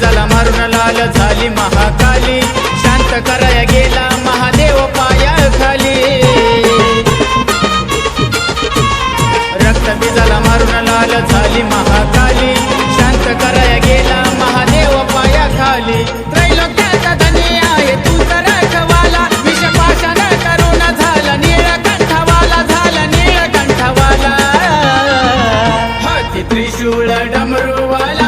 झाला मारून लाल झाली महाकाली. शांत कराया गेला महादेव पाया खाली. रक्त बिजाला मारून लाल झाली महाकाली. शांत कराया गेला महादेव पाया खाली. त्रैलोक्याचा धनी आहे तू झाला त्रिशूळ डमरूवाला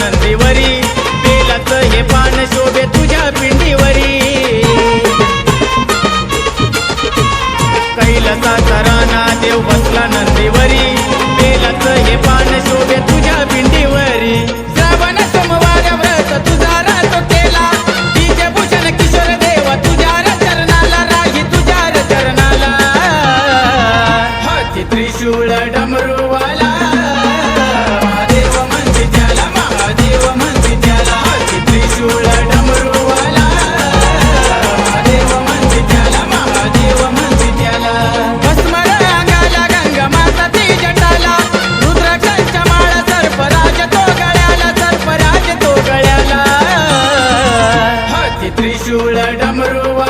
नंदीवरी बेलाच हे पान शोभे तुझ्या पिंडीवरी. कैलसा राणा देव बसला नंदीवरी बेलाच हे पान ನಮರುವ